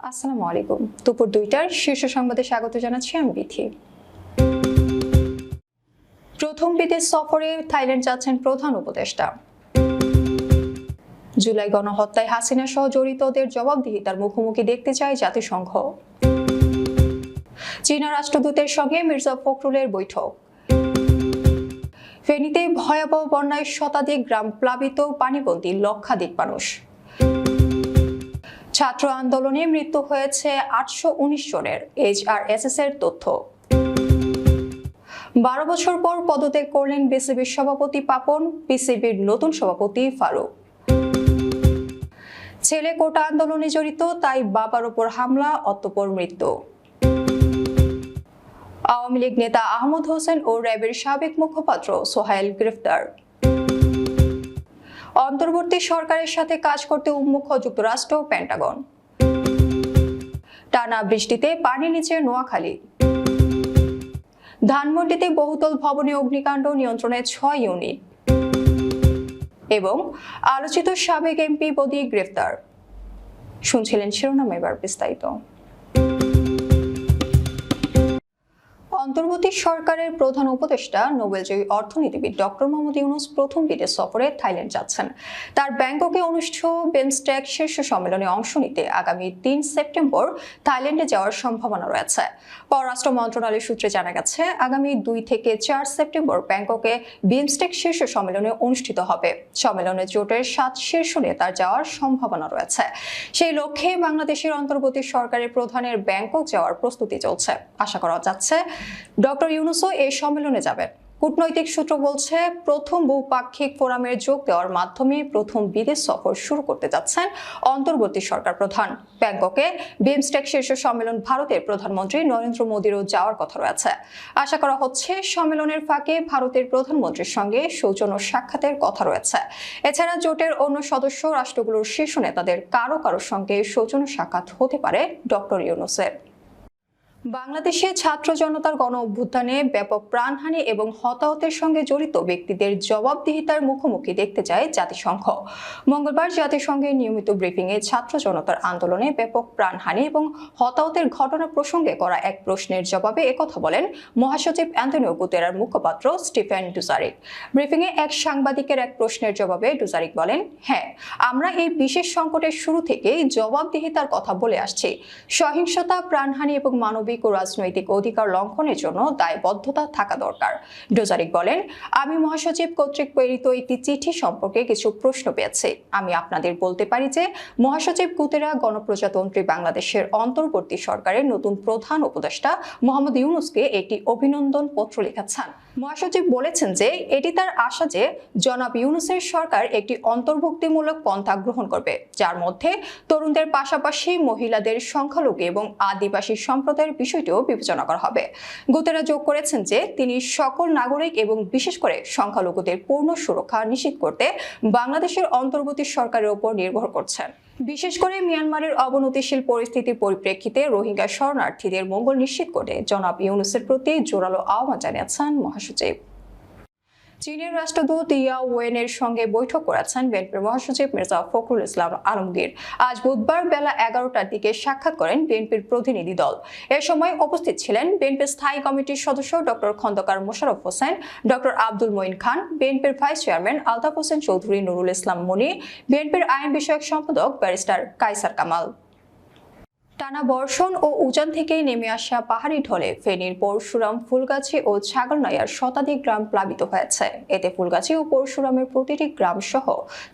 আসসালামু আলাইকুম। দুপুর দুইটার শীর্ষ সংবাদে স্বাগত জানাচ্ছি আমি বিথি। প্রথম বিদেশ সফরে থাইল্যান্ড যাচ্ছেন প্রধান উপদেষ্টা। জুলাই গণহত্যায় হাসিনা সহ জড়িতদের জবাবদিহিতার মুখোমুখি দেখতে চায় জাতিসংঘ। চীনা রাষ্ট্রদূতের সঙ্গে মির্জা ফখরুলের বৈঠক। ফেনীতে ভয়াবহ বন্যায় শতাধিক গ্রাম প্লাবিত, পানিবন্দী লক্ষাধিক মানুষ। ছাত্র আন্দোলনে মৃত্যু হয়েছে আটশো উনিশ জনের এইচআরএসএস এর তথ্য। বারো বছর পর পদত্যাগ করলেন বিসিবির সভাপতি পাপন, বিসিবির নতুন সভাপতি ফারুক। ছেলে কোটা আন্দোলনে জড়িত, তাই বাবার ওপর হামলা, অতপর মৃত্যু। আওয়ামী লীগ নেতা আহমদ হোসেন ও র্যাবের সাবেক মুখপাত্র সোহাইল গ্রেফতার। অন্তর্বর্তী সরকারের সাথে কাজ করতে উন্মুখ যুক্তরাষ্ট্র ও পেন্টাগন টানা বৃষ্টিতে পানি নিচে নোয়াখালী। ধানমন্ডিতে বহুতল ভবনে অগ্নিকাণ্ড নিয়ন্ত্রণে ছয় ইউনিট। এবং আলোচিত সাবেক এমপি বদি গ্রেফতার। শুনছিলেন শিরোনাম এবার বিস্তারিত। অন্তর্বর্তী সরকারের প্রধান উপদেষ্টা, নোবেলজয়ী অর্থনীতিবিদ ডক্টর মোহাম্মদ ইউনুস প্রথম বিদেশ সফরে থাইল্যান্ড যাচ্ছেন। তার ব্যাংককে অনুষ্ঠিত বেমস্টেক শীর্ষ সম্মেলনে অংশ নিতে আগামী তিন সেপ্টেম্বর থাইল্যান্ডে যাওয়ার সম্ভাবনা রয়েছে। পররাষ্ট্র মন্ত্রণালয় সূত্রে জানা গেছে, আগামী দুই থেকে চার সেপ্টেম্বর ব্যাংককে বিমস্টেক শীর্ষ সম্মেলনে অনুষ্ঠিত হবে। সম্মেলনে জোটের সাত শীর্ষ নেতার যাওয়ার সম্ভাবনা রয়েছে। সেই লক্ষ্যে বাংলাদেশের অন্তর্বর্তী সরকারের প্রধানের ব্যাংকক যাওয়ার প্রস্তুতি চলছে। আশা করা যাচ্ছে ডক্টর ইউনুসও এই সম্মেলনে যাবেন। কূটনৈতিক সূত্র বলছে, প্রথম বহুপাক্ষিক ফোরামের যোগ দেওয়ার মাধ্যমে প্রথম বিদেশ সফর শুরু করতে যাচ্ছেন অন্তর্বর্তী সরকার প্রধান। ব্যাংককে বিমস্টেক শীর্ষ সম্মেলন ভারতের প্রধানমন্ত্রী নরেন্দ্র মোদীরও যাওয়ার কথা রয়েছে। আশা করা হচ্ছে, সম্মেলনের ফাঁকে ভারতের প্রধানমন্ত্রীর সঙ্গে সৌজন্য সাক্ষাতের কথা রয়েছে। এছাড়া জোটের অন্য সদস্য রাষ্ট্রগুলোর শীর্ষ নেতাদের কারও কারোর সঙ্গে সৌজন্য সাক্ষাৎ হতে পারে ডক্টর ইউনুসের। বাংলাদেশে ছাত্র জনতার গণ অভ্যুত্থানে ব্যাপক প্রাণহানি এবং হতাহতের সঙ্গে জড়িত ব্যক্তিদের জবাবদিহিতার মুখোমুখি দেখতে চায় জাতিসংঘ। মঙ্গলবার জাতিসংঘের নিয়মিত ব্রিফিংয়ে ছাত্র জনতার আন্দোলনে ব্যাপক প্রাণহানি এবং হতাহতের ঘটনা প্রসঙ্গে করা এক প্রশ্নের জবাবে একথা বলেন মহাসচিব অ্যান্টনিও গুতেরার মুখপাত্র স্টিফেন ডুজারিক ব্রিফিংয়ে এক সাংবাদিকের এক প্রশ্নের জবাবে ডুজারিক বলেন হ্যাঁ আমরা এই বিশেষ সংকটের শুরু থেকেই জবাবদিহিতার কথা বলে আসছি। সহিংসতা, প্রাণহানি এবং মানবিক মানবিক ও রাজনৈতিক অধিকার লঙ্ঘনের জন্য দায়বদ্ধতা থাকা দরকার। ডোজারিক বলেন, আমি মহাসচিব কর্তৃক প্রেরিত একটি চিঠি সম্পর্কে কিছু প্রশ্ন পেয়েছি। আমি আপনাদের বলতে পারি যে, মহাসচিব কুতেরা গণপ্রজাতন্ত্রী বাংলাদেশের অন্তর্বর্তী সরকারের নতুন প্রধান উপদেষ্টা মোহাম্মদ ইউনুসকে একটি অভিনন্দন পত্র লিখেছেন। মহাসচিব বলেছেন যে, এটি তার আশা যে, জনাব ইউনুসের সরকার একটি অন্তর্ভুক্তিমূলক পন্থা গ্রহণ করবে, যার মধ্যে তরুণদের পাশাপাশি মহিলাদের সংখ্যালঘু এবং আদিবাসী সম্প্রদায়ের বিষয়টিও বিবেচনা করা হবে। গুতেরা যোগ করেছেন যে, তিনি সকল নাগরিক এবং বিশেষ করে সংখ্যালঘুদের পূর্ণ সুরক্ষা নিশ্চিত করতে বাংলাদেশের অন্তর্বর্তী সরকারের উপর নির্ভর করছেন। বিশেষ করে মিয়ানমারের অবনতিশীল পরিস্থিতির পরিপ্রেক্ষিতে রোহিঙ্গা শরণার্থীদের মঙ্গল নিশ্চিত করে জনাব ইউনুসের প্রতি জোরালো আহ্বান জানিয়েছেন মহাসচিব। চীনের রাষ্ট্রদূত ইয়া ওয়েনের সঙ্গে বৈঠক করেছেন বিএনপির মহাসচিব মির্জা ফখরুল ইসলাম আলমগীর। আজ বুধবার বেলা এগারোটার দিকে সাক্ষাৎ করেন বিএনপির প্রতিনিধি দল। এ সময় উপস্থিত ছিলেন বিএনপির স্থায়ী কমিটির সদস্য ডক্টর খন্দকার মোশারফ হোসেন, ডক্টর আব্দুল মঈন খান, বিএনপির ভাইস চেয়ারম্যান আলতাফ হোসেন চৌধুরী, নুরুল ইসলাম মনি, বিএনপির আইন বিষয়ক সম্পাদক ব্যারিস্টার কাইসার কামাল। টানা বর্ষণ ও উজান থেকে নেমে আসা পাহাড়ি ঢলে ফেনীর পরশুরাম, ফুলগাছি ও ছাগলনাইয়ার শতাধিক গ্রাম প্লাবিত হয়েছে। এতে ফুলগাছি ও পরশুরামের প্রতিটি গ্রাম সহ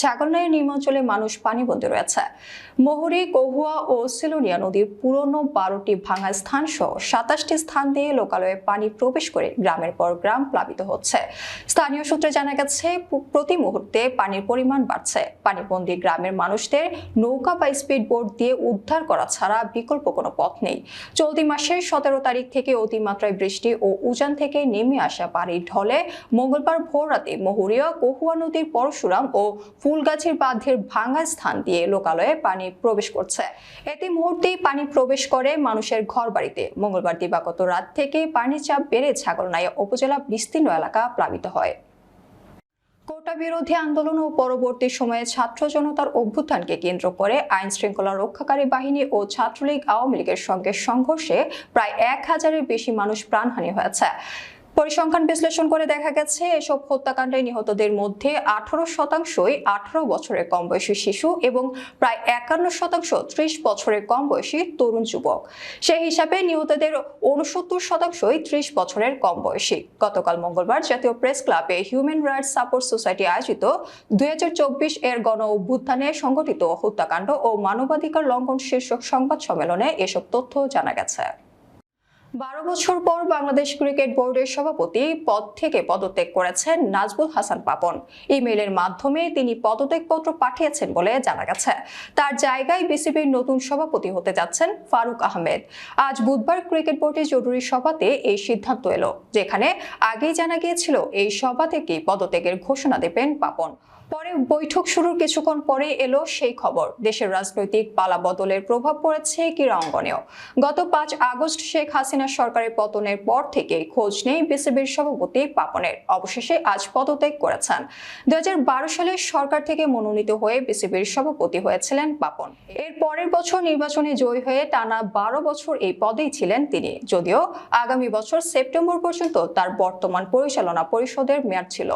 ছাগলনাইয়া নির্মাঞ্চলে মানুষ পানিবন্দী রয়েছে। মহুরি, কহুয়া ও সিলোনিয়া নদীর পুরনো বারোটি ভাঙা স্থান সহ সাতাশটি স্থান দিয়ে লোকালয়ে পানি প্রবেশ করে গ্রামের পর গ্রাম প্লাবিত হচ্ছে। স্থানীয় সূত্রে জানা গেছে প্রতি মুহূর্তে পানির পরিমাণ বাড়ছে। পানিবন্দী গ্রামের মানুষদের নৌকা বা স্পিড বোট দিয়ে উদ্ধার করা ছাড়া বিকল্প কোনো পথ নেই। চলতি মাসের সতেরো তারিখ থেকে অতিমাত্রায় বৃষ্টি ও উজান থেকে নেমে আসা পানির ঢলে মঙ্গলবার ভোর রাতে মহুরিয়া, কহুয়া নদীর পরশুরাম ও ফুলগাছির বাঁধের ভাঙা স্থান দিয়ে লোকালয়ে পানি প্রবেশ করছে। এতে মুহূর্তেই পানি প্রবেশ করে মানুষের ঘর বাড়িতে মঙ্গলবার দিবাগত রাত থেকে পানির চাপ বেড়ে ছাগলনাইয়া উপজেলা বিস্তীর্ণ এলাকা প্লাবিত হয়। কোটা বিরোধী আন্দোলন ও পরবর্তী সময়ে ছাত্র জনতার অভ্যুত্থানকে কেন্দ্র করে আইন শৃঙ্খলা রক্ষাকারী বাহিনী ও ছাত্রলীগ আওয়ামী লীগের সঙ্গে সংঘর্ষে প্রায় এক হাজারের বেশি মানুষ প্রাণহানি হয়েছে। পরিসংখ্যান বিশ্লেষণ করে দেখা গেছে, এসব হত্যাকাণ্ডে নিহতদের মধ্যে আঠারো শতাংশই আঠারো বছরের কম বয়সী শিশু এবং প্রায় একান্ন শতাংশ ত্রিশ বছরের কম বয়সী তরুণ যুবক। সেই হিসাবে নিহতদের উনসত্তর শতাংশই ত্রিশ বছরের কম বয়সী গতকাল মঙ্গলবার জাতীয় প্রেস ক্লাবে হিউম্যান রাইটস সাপোর্ট সোসাইটি আয়োজিত দুই হাজার চব্বিশ এর গণ অভ্যুত্থানে সংঘটিত হত্যাকাণ্ড ও মানবাধিকার লঙ্ঘন শীর্ষক সংবাদ সম্মেলনে এসব তথ্য জানা গেছে। বারো বছর পর বাংলাদেশ ক্রিকেট বোর্ডের সভাপতি পদ থেকে পদত্যাগ করেছেন নাজবুল হাসান পাপন। ইমেইলের মাধ্যমে তিনি পদত্যাগপত্র পাঠিয়েছেন বলে জানা গেছে। তার জায়গায় বিসিবির নতুন সভাপতি হতে যাচ্ছেন ফারুক আহমেদ। আজ বুধবার ক্রিকেট বোর্ডের জরুরি সভাতে এই সিদ্ধান্ত এলো, যেখানে আগেই জানা গিয়েছিল এই সভা থেকেই পদত্যাগের ঘোষণা দেবেন পাপন। পরে বৈঠক শুরুর কিছুক্ষণ পরে এলো সেই খবর। দেশের রাজনৈতিক পালা বদলের প্রভাব পড়েছে ক্রীড়া অঙ্গনেও গত পাঁচ আগস্ট শেখ হাসিনা সরকারের পতনের পর থেকে খোঁজ নেই বিসিবির সভাপতি পাপনের। অবশেষে আজ পদত্যাগ করেছেন। দুই হাজার বারো সালে সরকার থেকে মনোনীত হয়ে বিসিবির সভাপতি হয়েছিলেন পাপন। এর পরের বছর নির্বাচনে জয়ী হয়ে টানা বারো বছর এই পদেই ছিলেন তিনি। যদিও আগামী বছর সেপ্টেম্বর পর্যন্ত তার বর্তমান পরিচালনা পরিষদের মেয়াদ ছিল।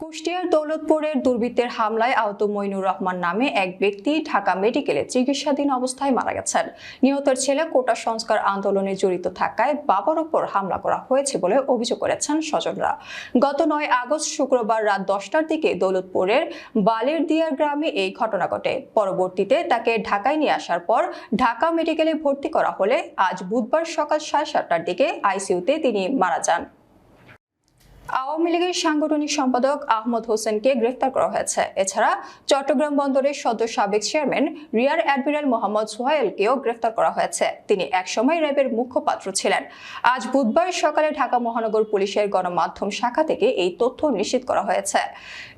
কুষ্টিয়ার দৌলতপুরের দুর্বৃত্তের হামলায় আহত মইনুর রহমান নামে এক ব্যক্তি ঢাকা মেডিকেলে চিকিৎসাধীন অবস্থায় মারা গেছেন। নিহতের ছেলে কোটা সংস্কার আন্দোলনে জড়িত থাকায় বাবার ওপর হামলা করা হয়েছে বলে অভিযোগ করেছেন স্বজনরা। গত নয় আগস্ট শুক্রবার রাত দশটার দিকে দৌলতপুরের বালির দিয়ার গ্রামে এই ঘটনা ঘটে। পরবর্তীতে তাকে ঢাকায় নিয়ে আসার পর ঢাকা মেডিকেলে ভর্তি করা হলে আজ বুধবার সকাল সাড়ে সাতটার দিকে আইসিইউতে তিনি মারা যান। আওয়ামী লীগের সাংগঠনিক সম্পাদক আহমদ হোসেনকে গ্রেফতার করা হয়েছে। এছাড়া চট্টগ্রাম বন্দরের সদ্য সাবেক চেয়ারম্যান রিয়ার অ্যাডমিরাল মোহাম্মদ সোহাইলকেও গ্রেফতার করা হয়েছে। তিনি একসময় র্যাবের মুখপাত্র ছিলেন। আজ বুধবার সকালে ঢাকা মহানগর পুলিশের গণমাধ্যম শাখা থেকে এই তথ্য নিশ্চিত করা হয়েছে।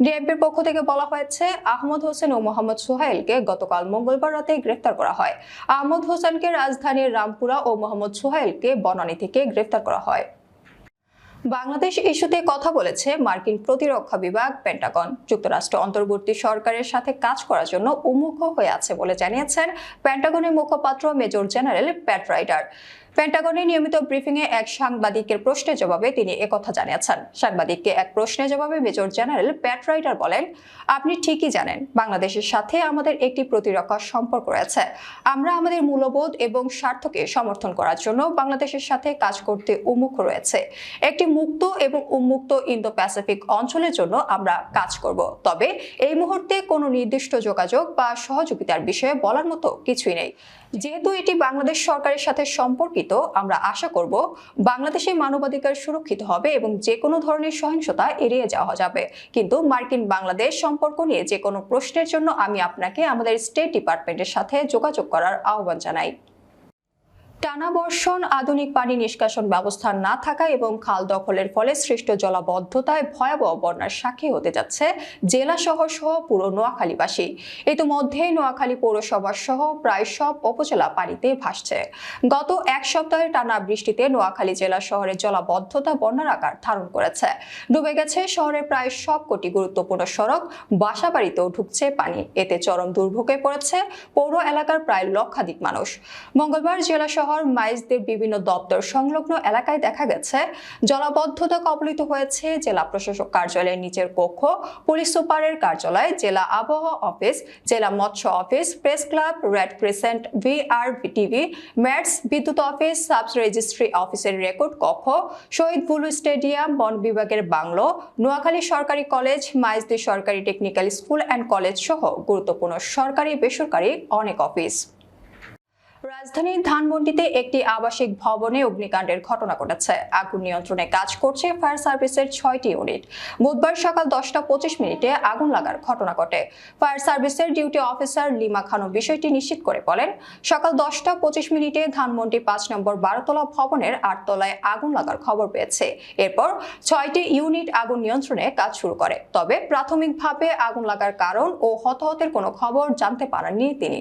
ডিএমপির পক্ষ থেকে বলা হয়েছে, আহমদ হোসেন ও মোহাম্মদ সোহাইলকে গতকাল মঙ্গলবার রাতে গ্রেফতার করা হয়। আহমদ হোসেনকে রাজধানীর রামপুরা ও মোহাম্মদ সোহাইলকে বনানী থেকে গ্রেফতার করা হয়। বাংলাদেশ ইস্যুতে কথা বলেছে মার্কিন প্রতিরক্ষা বিভাগ, পেন্টাগন। যুক্তরাষ্ট্র অন্তর্বর্তী সরকারের সাথে কাজ করার জন্য উন্মুখ হয়ে আছে বলে জানিয়েছেন পেন্টাগনের মুখপাত্র মেজর জেনারেল প্যাট রাইডার। পেন্টাগনের নিয়মিত ব্রিফিংয়ে এক সাংবাদিকের প্রশ্নের জবাবে তিনি একথা জানিয়েছেন। সাংবাদিককে এক প্রশ্নের জবাবে মেজর জেনারেল প্যাট রাইডার বলেন, আপনি ঠিকই জানেন, বাংলাদেশের সাথে আমাদের একটি প্রতিরক্ষা সম্পর্ক রয়েছে। আমরা আমাদের মূল্যবোধ এবং স্বার্থকে সমর্থন করার জন্য বাংলাদেশের সাথে কাজ করতে উন্মুখ রয়েছে। একটি মুক্ত এবং উন্মুক্ত ইন্দো প্যাসিফিক অঞ্চলের জন্য আমরা কাজ করব। তবে এই মুহূর্তে কোনো নির্দিষ্ট যোগাযোগ বা সহযোগিতার বিষয়ে বলার মতো কিছুই নেই। যেহেতু এটি বাংলাদেশ সরকারের সাথে সম্পর্কিত, আমরা আশা করব বাংলাদেশে মানবাধিকার সুরক্ষিত হবে এবং যে কোনো ধরনের সহিংসতা এড়িয়ে যাওয়া যাবে। কিন্তু মার্কিন বাংলাদেশ সম্পর্ক নিয়ে যে কোনো প্রশ্নের জন্য আমি আপনাকে আমাদের স্টেট ডিপার্টমেন্টের সাথে যোগাযোগ করার আহ্বান জানাই। টানা বর্ষণ, আধুনিক পানি নিষ্কাশন ব্যবস্থা না থাকা এবং খাল দখলের ফলে সৃষ্ট জলাবদ্ধতায় ভয়াবহ বন্যার সাক্ষী হতে যাচ্ছে জেলা শহর সহ পুরো নোয়াখালীবাসী। ইতিমধ্যে নোয়াখালী পৌরসভা সহ প্রায় সব উপজেলা পানিতে ভাসছে। গত এক সপ্তাহের টানা বৃষ্টিতে নোয়াখালী জেলা শহরের জলাবদ্ধতা বন্যার আকার ধারণ করেছে। ডুবে গেছে শহরের প্রায় সব কোটি গুরুত্বপূর্ণ সড়ক, বাসাবাড়িতেও ঢুকছে পানি। এতে চরম দুর্ভোগে পড়েছে পৌর এলাকার প্রায় লক্ষাধিক মানুষ। মঙ্গলবার জেলা মাইজদের বিভিন্ন দপ্তর সংলগ্ন এলাকায় দেখা গেছে, জলাবদ্ধতা কবলিত হয়েছে জেলা প্রশাসক কার্যালয়ের নিচের কক্ষ, পুলিশ সুপারের কার্যালয়, জেলা আবহাওয়া অফিস, জেলা মৎস্য office, press club, red crescent, VR TV, MATS বিদ্যুৎ অফিস, সাব রেজিস্ট্রি অফিসের রেকর্ড কক্ষ, শহীদ বুলু স্টেডিয়াম, বন বিভাগের বাংলো, নোয়াখালী সরকারি কলেজ মাইজদি সরকারি টেকনিক্যাল স্কুল অ্যান্ড কলেজ সহ গুরুত্বপূর্ণ সরকারি বেসরকারি অনেক অফিস। রাজধানীর ধানমন্ডিতে একটি আবাসিক ভবনে অগ্নিকাণ্ডের ঘটনা ঘটেছে। আগুন নিয়ন্ত্রণে কাজ করছে ফায়ার সার্ভিসের ছয়টি ইউনিট। বুধবার সকাল দশটা পঁচিশ মিনিটে আগুন লাগার ঘটনা ঘটে। ফায়ার সার্ভিসের ডিউটি অফিসার লিমা খানম বিষয়টি নিশ্চিত করে বলেন, সকাল দশটা পঁচিশ মিনিটে ধানমন্ডি পাঁচ নম্বর বারোতলা ভবনের আটতলায় আগুন লাগার খবর পেয়েছে। এরপর ছয়টি ইউনিট আগুন নিয়ন্ত্রণে কাজ শুরু করে। তবে প্রাথমিকভাবে আগুন লাগার কারণ ও হতাহতের কোনো খবর জানতে পারেননি তিনি।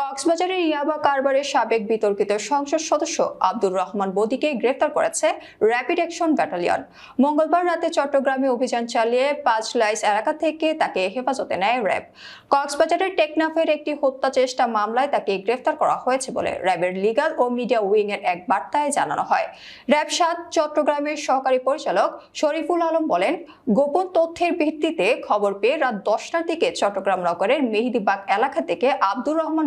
কক্সবাজারের ইয়াবা কারবারের সাবেক বিতর্কিত সংসদ সদস্য আব্দুর রহমান বদিকে গ্রেফতার করেছে র্যাপিড অ্যাকশন ব্যাটালিয়ন। মঙ্গলবার রাতে চট্টগ্রামে অভিযান চালিয়ে পাঁচ লাইস এলাকা থেকে তাকে হেফাজতে নেয় র্যাব। কক্সবাজারের টেকনাফের একটি হত্যা চেষ্টা মামলায় তাকে গ্রেফতার করা হয়েছে বলে র্যাবের লিগাল ও মিডিয়া উইং এর এক বার্তায় জানানো হয়। র্যাব সাত, চট্টগ্রামের সহকারী পরিচালক শরীফুল আলম বলেন, গোপন তথ্যের ভিত্তিতে খবর পেয়ে রাত দশটার দিকে চট্টগ্রাম নগরের মেহেদিবাগ এলাকা থেকে আব্দুর রহমান